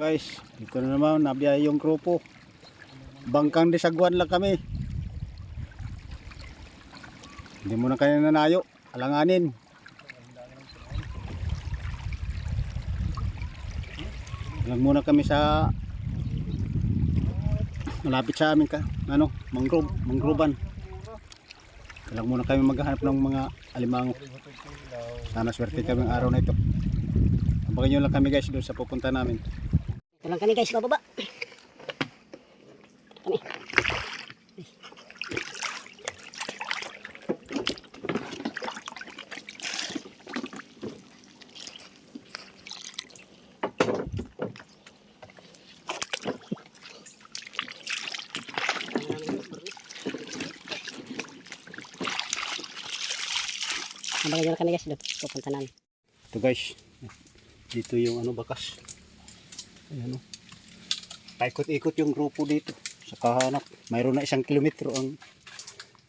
Guys, dito na naman, nabiyahe yung grupo. Bangkang disagwan lang kami. Hindi mo na kayo nanayo. Alanganin. Lang muna kami sa malapit sa amin ka ano mangrove mangroban lang muna kami maghahanap ng mga alimango sana swerte kami ang araw na ito abangan nyo lang kami guys doon sa pupunta namin Ito lang kami guys, bababa. Kami. Nyo lang kami guys. Pupunta namin. ito guys dito yung ano bakas ayan o paikot-ikot yung grupo dito sa kahanap mayroon na isang kilometro ang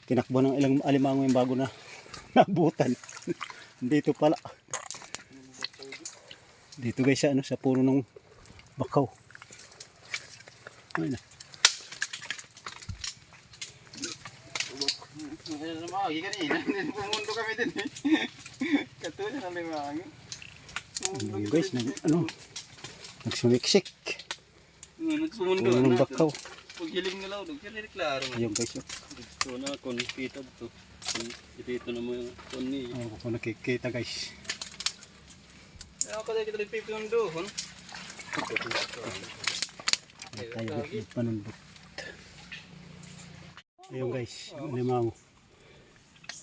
tinakbo ng ilang alimango yung bago na nabutan dito pala dito guys sa ano sa puno ng bakaw ayun na Ayun na mga kanina. Pumundo kami din eh. Katulad ng limango. Ayun, guys nag, ano nagsumiksik Nagpumundo puno ng bakaw Paghiling na lang. Kaya klaro ayun guys oh. Dito na kung kita to. Dito na mo yung kon ni. oh, kung nakikita guys Ako kada kita rin pipundo. hon. tayo panundot ayun guys yung limango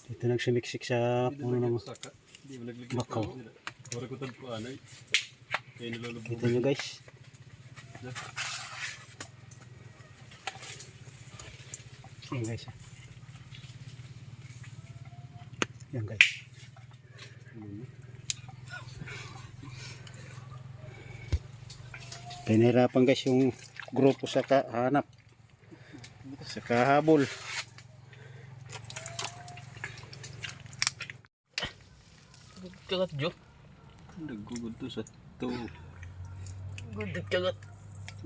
dito nagsumiksik sa puno ng Di mo naglagay. bakaw Pura ko tagpo anay. Nilulubog. kita nyo guys. Ayun guys. Yan guys. Pinahirapan guys yung grupo sa kahanap sa kahabol. Kagat jo. Nagugod to sa to. Gudit kagat.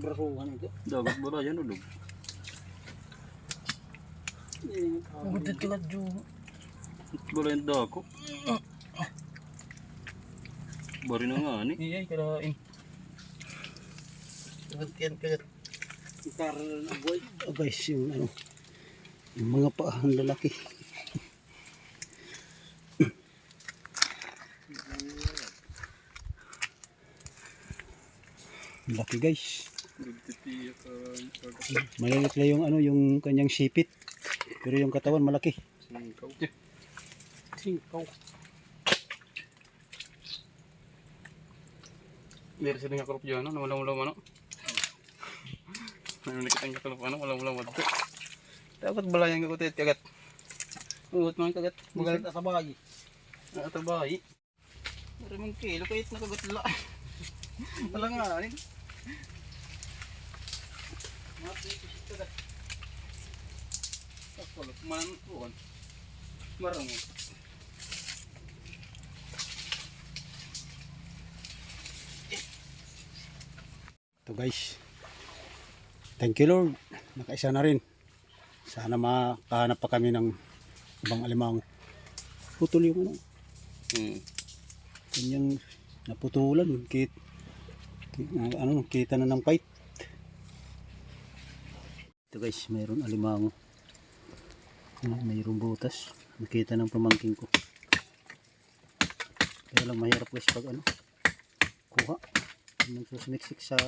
brasuhan ito Dagat ba na yan ulog? Gudit kagat jo. Bala yung dako. Bari na nga ni. Iya, karain. Kagat yan kagat. oh, guys yung ano yung mga paahang lalaki laki guys malilit lang yung ano yung kanyang sipit pero yung katawan malaki Singkaw. singkaw Meron sila nga karup dyan, no? Walang-walang ano. Mayroon nakita ang karup ano, walang-walang wadto. Dapat balayan ka ko tayo kagat. Uot man kagat. Magalit sa bahay na ito bahay. Meron mong kilo kahit nakagat la. Wala nga Kapulot man kuwan. Marang mo. ito guys thank you lord nakaisa na rin sana makahanap pa kami ng ibang alimango putol yung ano Hmm. kanyang naputulan kit, kit ano kita na ng fight ito guys mayroon alimango mayroong butas. Nakita ng pamangking ko. Kaya lang mahirap guys pag ano kuha. Nagsusmiksik sa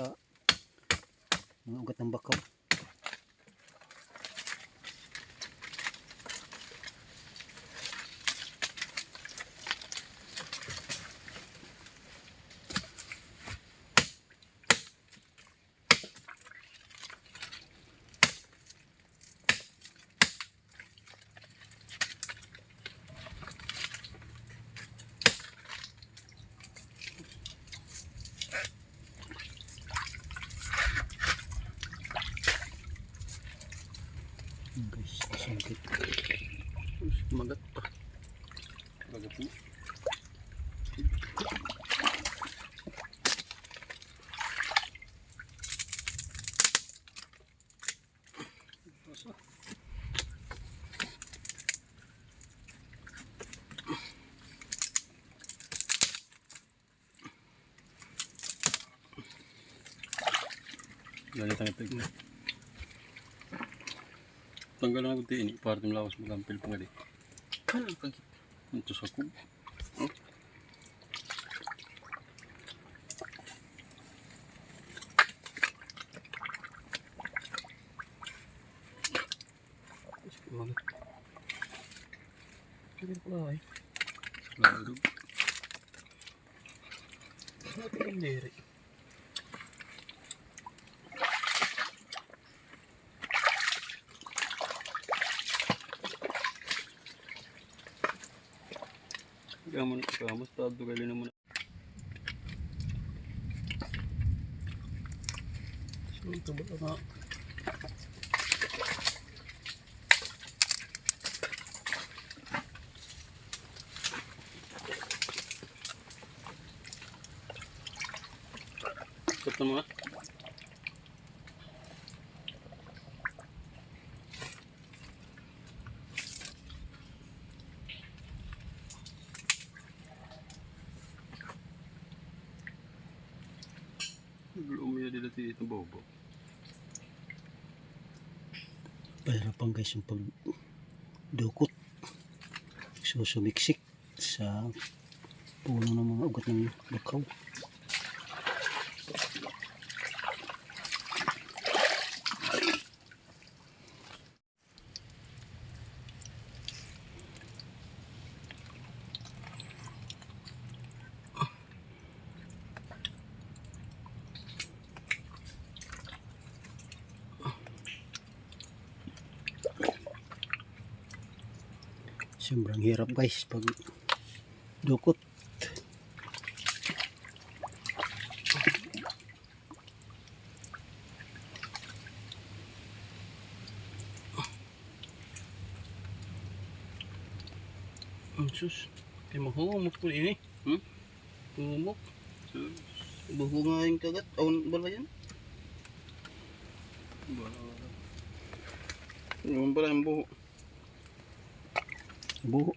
mga ugat ng bakaw Yun guys sungkit Magat pa. Magat mo. Galit ang ipig. Tanggal na ko ini. Parte mo lawas magampil pa gali. Kan ang kagit. Ito sa kub. Kagit pala ay. Lalo. Ito yung diri. Gamon ka, basta dugali naman. So, ito ba nga? Ito mga. Belum ya dito dito bobo. Pahirapan guys yung pag dukot. So sumiksik sa puno ng mga ugat ng bakaw. Sobrang hirap guys pag dukot. Ang sus. Kaya mahumok po ini. Hmm? Humok. Sus. Buhungahin kagat. Awan bala yan. Bala. Yung bala yung buho. Buho.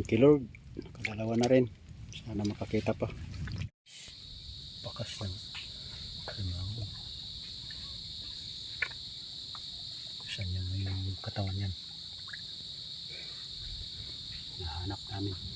Thank you Lord. Nakadalawa na rin. Sana makakita pa. Bakas ng kalimango. Saan yan yung katawan yan? Nahanap namin.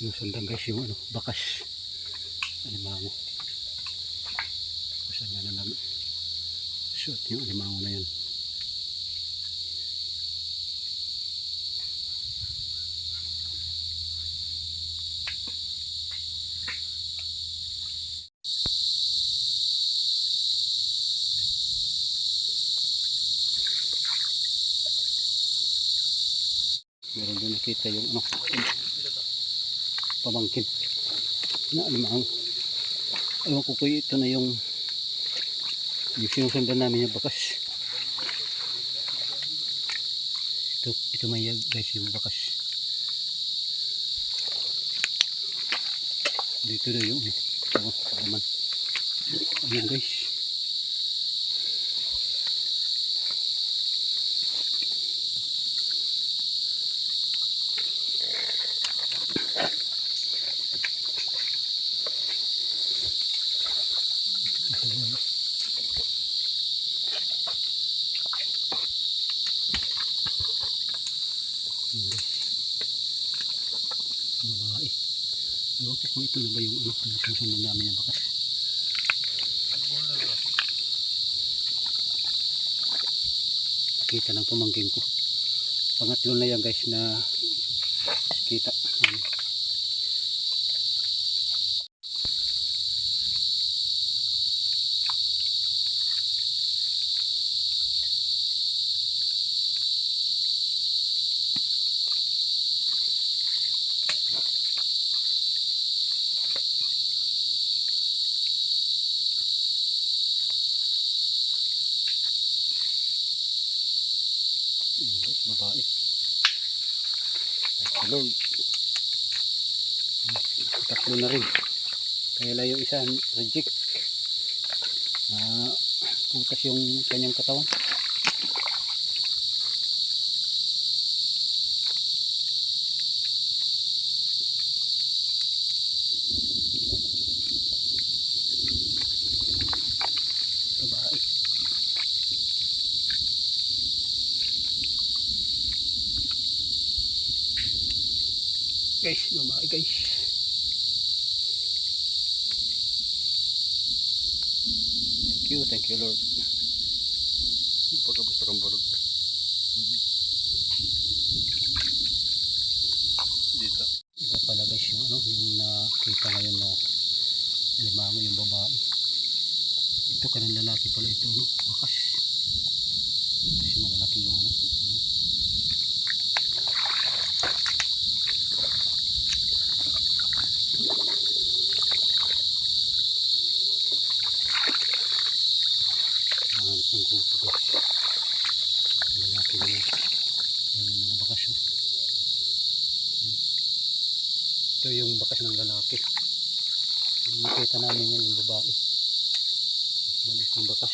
Sinusundan guys yung ano, bakas. Alimango. Kusan nga na namin shoot yung alimango na yun. Meron doon nakita yung ano pamangkin na alimango ewan ko kuya ito na yung yung sinusundan namin yung bakas. Ito, ito may guys yung bakas. Dito na yung eh. Naman ayun guys kung ito na ba yung ano, kung susunod namin yung bakas. Kita ng pamangkin ko. Pangatlo na yan guys na Tatlo. Tatlo na rin. Kaya lang yung isa reject. Ah, putas yung kanyang katawan. Guys babae guys. Thank you thank you lord. Pagkabusta kang barog. Dito. iba pala guys yung ano yung nakita ngayon na alimango yung babae. Ito kanang lalaki pala ito no? Bakas kasi malalaki yung ano, ano. Nahanap ng grupo guys Ang lalaki na yan yan yung mga bakas oh. Ito yung bakas ng lalaki. Yung nakita namin yan, yung babae. Maliit yung bakas.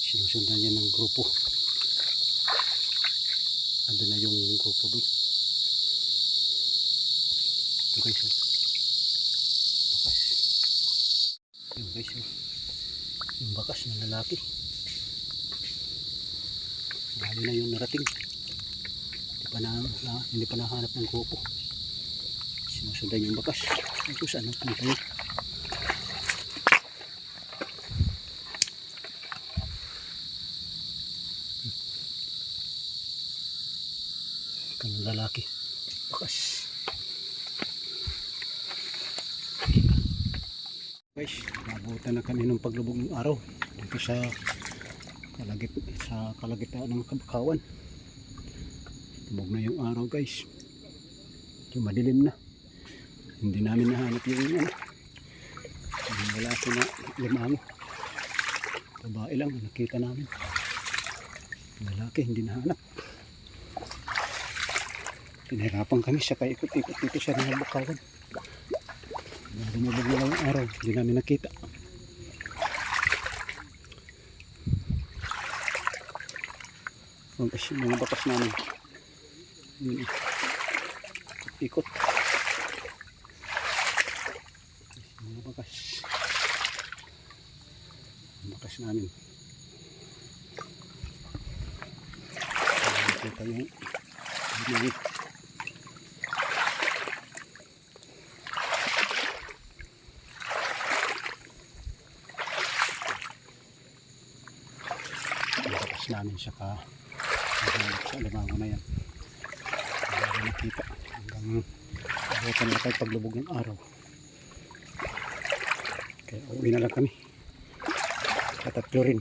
Sinusundan yan ng grupo. Ando na yung grupo doon. Ito guys, oh. bakas. Yung guys, oh. yung bakas ng lalaki. Lalo na yung narating. Hindi pa na, na hindi pa nahanap ng grupo. Sinusundan yung bakas. Ito saan ang punta? Guys, nabutan na kami ng paglubog ng araw dito sa kalagit sa kalagitan ng kabakawan. Lubog na yung araw guys. Yung madilim na. Hindi namin nahanap yung ano. Wala ko na limango. Babae lang ang nakita namin. Lalaki hindi nahanap. Pinahirapan kami sa kaikot-ikot dito sa mga bakawan. Lumabog na lang ang araw, hindi namin nakita. Ang kasi mga bakas namin. Ikot. Mga bakas. Bakas namin. Nakita yung yung Namin siya ka sa alimango na yan. Hindi nakita hanggang abutan na tayo paglubog ng araw. Kaya uwi na lang kami. Katatlo rin.